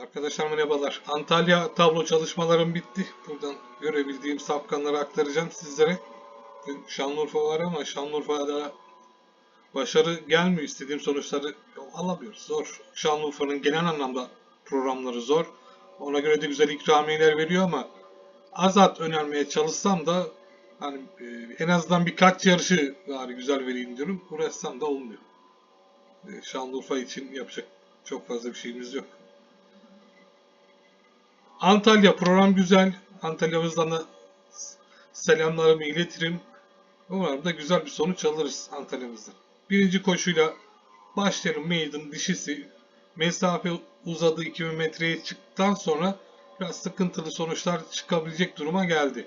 Arkadaşlar merhabalar. Antalya tablo çalışmalarım bitti. Buradan görebildiğim sapkanları aktaracağım sizlere. Şanlıurfa var ama Şanlıurfa'da başarı gelmiyor. İstediğim sonuçları alamıyoruz. Zor. Şanlıurfa'nın genel anlamda programları zor. Ona göre de güzel ikramiyeler veriyor ama azat önermeye çalışsam da hani e, en azından birkaç yarışı bari güzel vereyim diyorum. Uğraşsam da olmuyor. E, Şanlıurfa için yapacak çok fazla bir şeyimiz yok. Antalya program güzel. Antalya'mızdan da selamlarımı iletirim. Umarım da güzel bir sonuç alırız Antalya'mızdan. Birinci koşuyla başlayalım. Maiden dişisi. Mesafe uzadı 2000 metreye çıktıktan sonra biraz sıkıntılı sonuçlar çıkabilecek duruma geldi.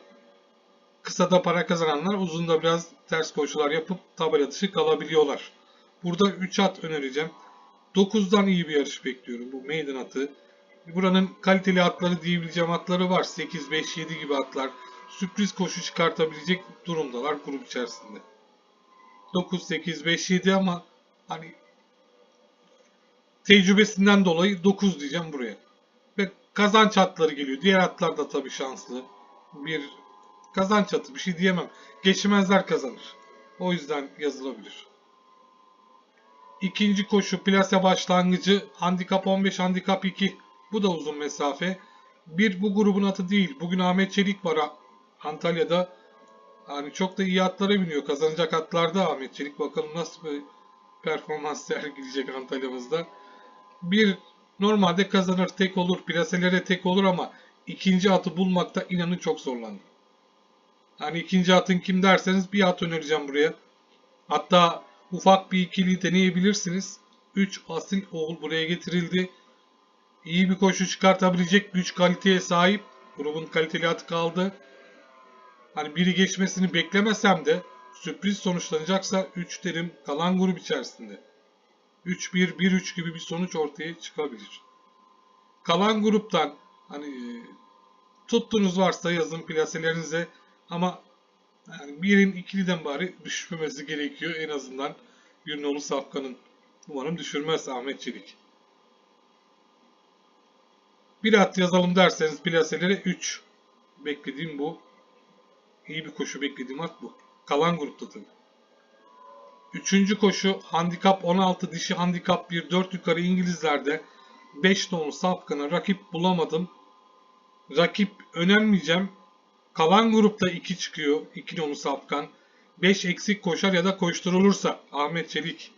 Kısada para kazananlar uzunda biraz ters koşular yapıp tabela dışı kalabiliyorlar. Burada 3 at önereceğim. 9'dan iyi bir yarış bekliyorum bu maiden atı. Buranın kaliteli atları diyebileceğim atları var. 8, 5, 7 gibi atlar. Sürpriz koşu çıkartabilecek durumdalar grup içerisinde. 9, 8, 5, 7 ama hani tecrübesinden dolayı 9 diyeceğim buraya. Ve kazanç atları geliyor. Diğer atlar da tabii şanslı. Bir kazanç atı bir şey diyemem. Geçmezler kazanır. O yüzden yazılabilir. İkinci koşu plase başlangıcı handikap 15 handikap 2 bu da uzun mesafe. Bir bu grubun atı değil. Bugün Ahmet Çelik var Antalya'da. Yani çok da iyi atlara biniyor. Kazanacak atlarda Ahmet Çelik. Bakalım nasıl bir performans sergileyecek Antalya'mızda. Bir normalde kazanır tek olur. Plaselere tek olur ama ikinci atı bulmakta inanın çok zorlandım. Hani ikinci atın kim derseniz bir at önereceğim buraya. Hatta ufak bir ikili deneyebilirsiniz. 3 asil oğul buraya getirildi iyi bir koşu çıkartabilecek güç kaliteye sahip. Grubun kaliteli atı kaldı. Hani biri geçmesini beklemesem de sürpriz sonuçlanacaksa 3 derim kalan grup içerisinde. 3-1, 1-3 gibi bir sonuç ortaya çıkabilir. Kalan gruptan hani e, tuttunuz varsa yazın plaselerinize ama yani birin ikiliden bari düşmemesi gerekiyor en azından Gürnoğlu Safkan'ın. Umarım düşürmez Ahmet Çelik. Bir at yazalım derseniz plaselere 3. Beklediğim bu. İyi bir koşu beklediğim at bu. Kalan grupta tabii. Üçüncü koşu handikap 16 dişi handikap 1 4 yukarı İngilizlerde 5 nolu safkana rakip bulamadım. Rakip önermeyeceğim. Kalan grupta 2 çıkıyor. 2 nolu safkan. 5 eksik koşar ya da koşturulursa Ahmet Çelik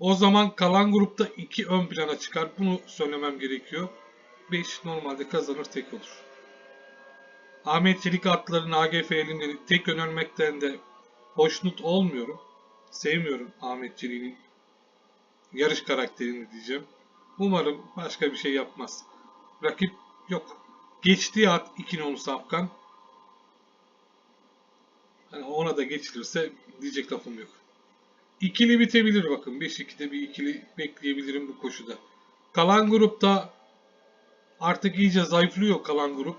o zaman kalan grupta 2 ön plana çıkar. Bunu söylemem gerekiyor. 5 normalde kazanır tek olur. Ahmet Çelik atların AGF elimleri tek önermekten de hoşnut olmuyorum. Sevmiyorum Ahmet Çelik'in yarış karakterini diyeceğim. Umarım başka bir şey yapmaz. Rakip yok. Geçtiği at 2 nolu Safkan. Yani ona da geçilirse diyecek lafım yok. İkili bitebilir bakın. 5-2'de bir ikili bekleyebilirim bu koşuda. Kalan grupta artık iyice zayıflıyor kalan grup.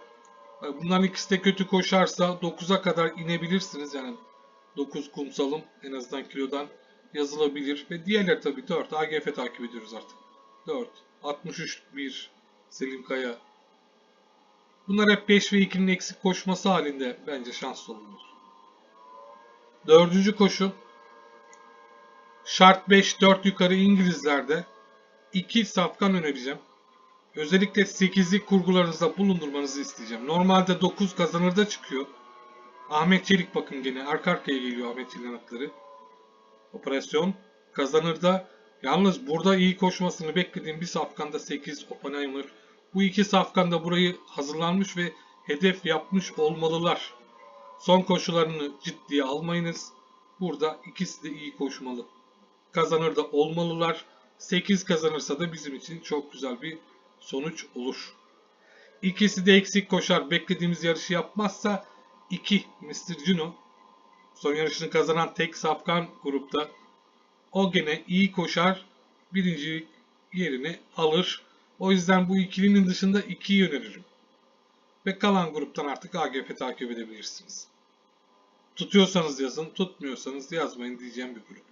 Bunların ikisi de kötü koşarsa 9'a kadar inebilirsiniz. Yani 9 kumsalım en azından kilodan yazılabilir. Ve diğerler tabii 4. AGF takip ediyoruz artık. 4. 63 1 Selim Kaya. Bunlar hep 5 ve 2'nin eksik koşması halinde bence şanslı olunur. Dördüncü koşu Şart 5-4 yukarı İngilizlerde 2 safkan önereceğim. Özellikle 8'lik kurgularınızda bulundurmanızı isteyeceğim. Normalde 9 kazanırda çıkıyor. Ahmet Çelik bakın gene arka arkaya geliyor Ahmet Çelik'in atları. Operasyon kazanırda yalnız burada iyi koşmasını beklediğim bir safkanda 8 Oppenheimer. Bu iki safkanda burayı hazırlanmış ve hedef yapmış olmalılar. Son koşularını ciddiye almayınız. Burada ikisi de iyi koşmalı kazanır da olmalılar. 8 kazanırsa da bizim için çok güzel bir sonuç olur. İkisi de eksik koşar. Beklediğimiz yarışı yapmazsa 2 Mr. Juno son yarışını kazanan tek safkan grupta o gene iyi koşar. Birinci yerini alır. O yüzden bu ikilinin dışında 2'yi öneririm. Ve kalan gruptan artık AGF takip edebilirsiniz. Tutuyorsanız yazın, tutmuyorsanız yazmayın diyeceğim bir grup.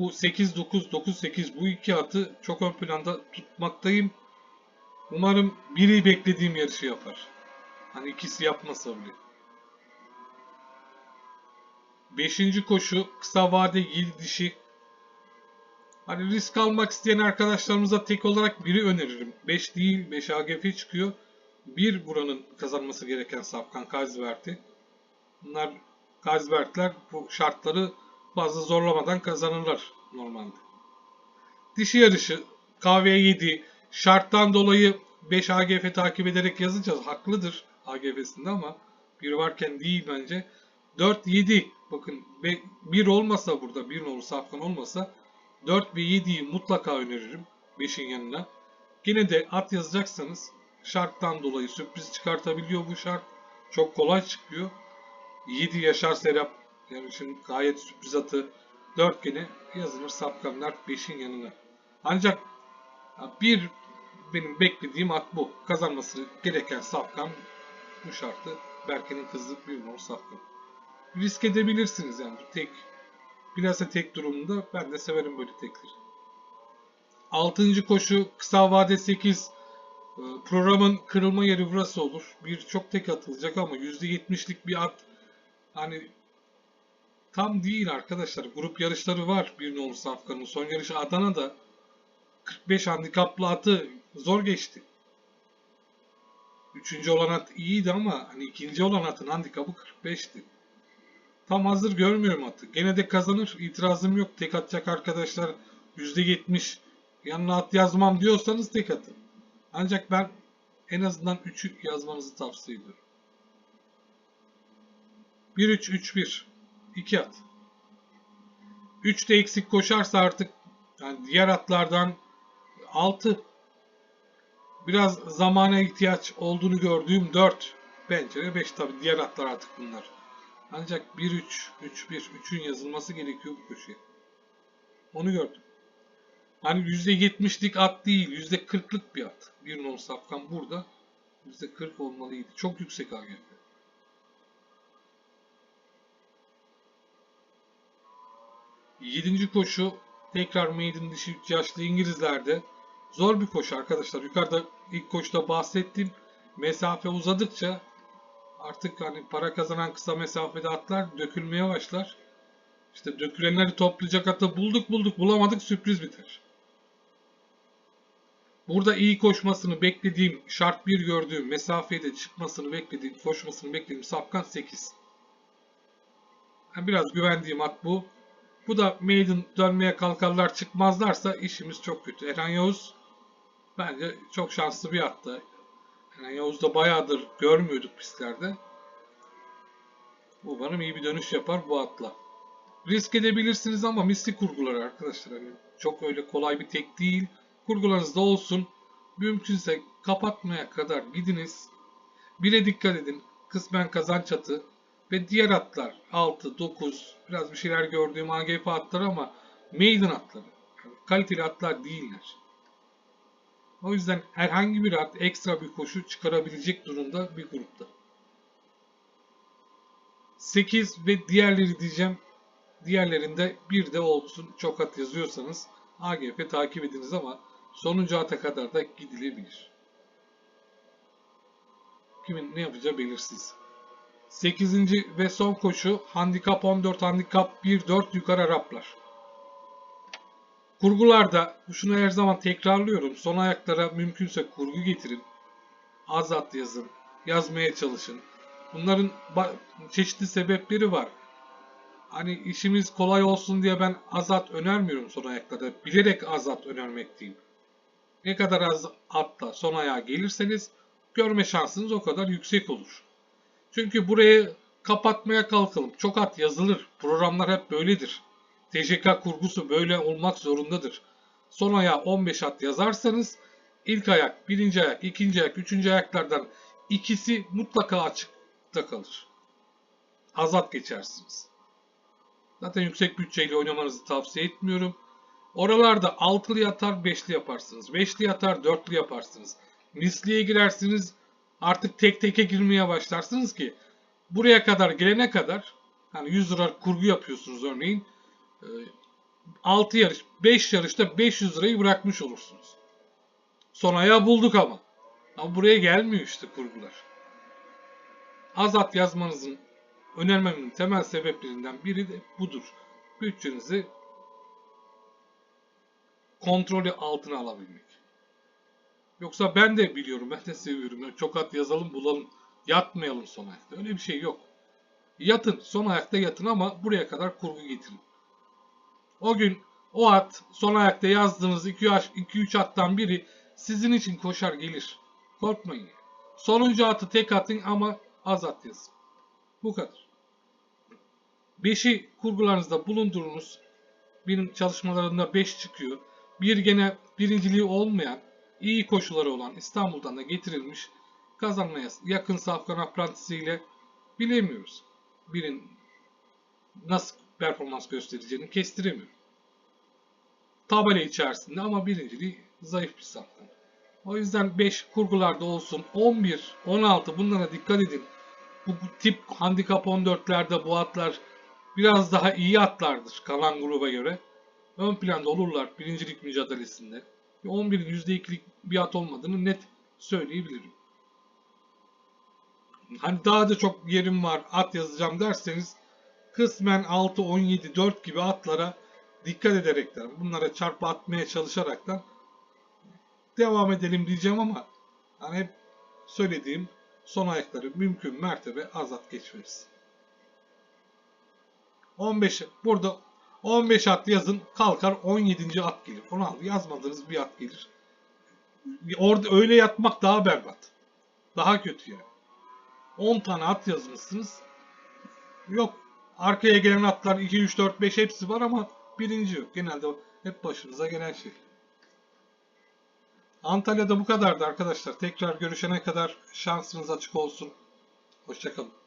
Bu 8-9, 9-8 bu iki atı çok ön planda tutmaktayım. Umarım biri beklediğim yarışı yapar. Hani ikisi yapmasa bile. Beşinci koşu kısa vade yil dişi. Hani risk almak isteyen arkadaşlarımıza tek olarak biri öneririm. 5 değil 5 AGF çıkıyor. Bir buranın kazanması gereken Safkan Kazvert'i. Bunlar Kazvertler bu şartları fazla zorlamadan kazanırlar normalde. Dişi yarışı KV7 şarttan dolayı 5 AGF takip ederek yazacağız. Haklıdır AGF'sinde ama bir varken değil bence. 4-7 bakın 1 olmasa burada 1 nolu safkan olmasa 4 ve 7'yi mutlaka öneririm 5'in yanına. Yine de at yazacaksanız şarttan dolayı sürpriz çıkartabiliyor bu şart. Çok kolay çıkıyor. 7 Yaşar Serap şimdi gayet sürpriz atı 4 gene yazılır Safkanlar 5'in yanına. Ancak bir benim beklediğim at bu. Kazanması gereken Safkan bu şartı Berke'nin kızı bir numaralı Safkan. Risk edebilirsiniz yani tek Bilhassa tek durumunda ben de severim böyle tekleri. Altıncı koşu kısa vade 8 Ee, programın kırılma yeri burası olur. Bir çok tek atılacak ama %70'lik bir at hani tam değil arkadaşlar. Grup yarışları var bir nolu Safkan'ın. Son yarışı Adana'da 45 handikaplı atı zor geçti. Üçüncü olan at iyiydi ama hani ikinci olan atın handikapı 45'ti. Tam hazır görmüyorum atı. Gene de kazanır. İtirazım yok. Tek atacak arkadaşlar %70. Yanına at yazmam diyorsanız tek atın. Ancak ben en azından 3'ü yazmanızı tavsiye ediyorum. 1-3-3-1. 2 at. 3 de eksik koşarsa artık yani diğer atlardan 6 biraz zamana ihtiyaç olduğunu gördüğüm 4 pencere 5 tabi diğer atlar artık bunlar. Ancak 1-3, 3-1, 3'ün yazılması gerekiyor bu köşeye. Onu gördüm. Hani %70'lik at değil, %40'lık bir at. Bir non safkan burada %40 olmalıydı. Çok yüksek AGP. 7. koşu tekrar maiden dışı yaşlı İngilizlerde. Zor bir koşu arkadaşlar. Yukarıda ilk koşuda bahsettim. Mesafe uzadıkça artık hani para kazanan kısa mesafede atlar dökülmeye başlar. İşte dökülenleri toplayacak atı bulduk bulduk bulamadık sürpriz biter. Burada iyi koşmasını beklediğim, şart 1 gördüğüm, mesafede çıkmasını beklediğim, koşmasını beklediğim sapkan 8. Yani biraz güvendiğim at bu. Bu da maiden dönmeye kalkarlar çıkmazlarsa işimiz çok kötü. Eren Yavuz bence çok şanslı bir attı. Eren Yavuz da bayağıdır görmüyorduk pistlerde. Umarım iyi bir dönüş yapar bu atla. Risk edebilirsiniz ama misli kurgular arkadaşlar. Hani çok öyle kolay bir tek değil. Kurgularınızda olsun. Mümkünse kapatmaya kadar gidiniz. Bire dikkat edin. Kısmen kazanç atı ve diğer atlar 6, 9 biraz bir şeyler gördüğüm AGF atları ama maiden atları. Yani kaliteli atlar değiller. O yüzden herhangi bir at ekstra bir koşu çıkarabilecek durumda bir grupta. 8 ve diğerleri diyeceğim. Diğerlerinde bir de olsun çok at yazıyorsanız AGF takip ediniz ama sonuncu ata kadar da gidilebilir. Kimin ne yapacağı belirsiz. 8. ve son koşu handikap 14 handikap 1-4 yukarı Araplar. Kurgularda şunu her zaman tekrarlıyorum. Son ayaklara mümkünse kurgu getirin. Az at yazın. Yazmaya çalışın. Bunların çeşitli sebepleri var. Hani işimiz kolay olsun diye ben azat önermiyorum son ayaklarda. Bilerek azat önermekteyim. Ne kadar az atla son ayağa gelirseniz görme şansınız o kadar yüksek olur. Çünkü burayı kapatmaya kalkalım. Çok at yazılır. Programlar hep böyledir. TCK kurgusu böyle olmak zorundadır. Son ayağa 15 at yazarsanız ilk ayak, birinci ayak, ikinci ayak, üçüncü ayaklardan ikisi mutlaka açıkta kalır. Azat geçersiniz. Zaten yüksek bütçeyle oynamanızı tavsiye etmiyorum. Oralarda 6'lı yatar 5'li yaparsınız. 5'li yatar 4'lü yaparsınız. Misliye girersiniz artık tek teke girmeye başlarsınız ki buraya kadar gelene kadar hani 100 lira kurgu yapıyorsunuz örneğin 6 yarış 5 yarışta 500 lirayı bırakmış olursunuz. Son ayağı bulduk ama. Ama buraya gelmiyor işte kurgular. Az at yazmanızın önermemin temel sebeplerinden biri de budur. Bütçenizi kontrolü altına alabilmek. Yoksa ben de biliyorum, ben de seviyorum. Yani çok at yazalım, bulalım, yatmayalım son ayakta. Öyle bir şey yok. Yatın, son ayakta yatın ama buraya kadar kurgu getirin. O gün o at son ayakta yazdığınız 2-3 attan biri sizin için koşar gelir. Korkmayın. Sonuncu atı tek atın ama az at yazın. Bu kadar. Beşi kurgularınızda bulundurunuz. Benim çalışmalarımda 5 çıkıyor. Bir gene birinciliği olmayan, iyi koşuları olan İstanbul'dan da getirilmiş kazanmaya yakın Safkan Apprentice ile bilemiyoruz. Birin nasıl performans göstereceğini kestiremiyorum. Tabela içerisinde ama birinciliği zayıf bir safkan. O yüzden 5 kurgularda olsun 11, 16 bunlara dikkat edin. Bu, bu tip handikap 14'lerde bu atlar biraz daha iyi atlardır kalan gruba göre. Ön planda olurlar birincilik mücadelesinde. 11'in %2'lik bir at olmadığını net söyleyebilirim. Hani daha da çok yerim var at yazacağım derseniz kısmen 6, 17, 4 gibi atlara dikkat ederekten bunlara çarpı atmaya çalışaraktan devam edelim diyeceğim ama hani hep söylediğim son ayakları mümkün mertebe az at geçmeniz. 15 burada 15 at yazın kalkar 17. at gelir. 16 yazmadığınız bir at gelir. Orada öyle yatmak daha berbat. Daha kötü yani. 10 tane at yazmışsınız. Yok arkaya gelen atlar 2, 3, 4, 5 hepsi var ama birinci yok. Genelde hep başınıza gelen şey. Antalya'da bu kadardı arkadaşlar. Tekrar görüşene kadar şansınız açık olsun. Hoşçakalın.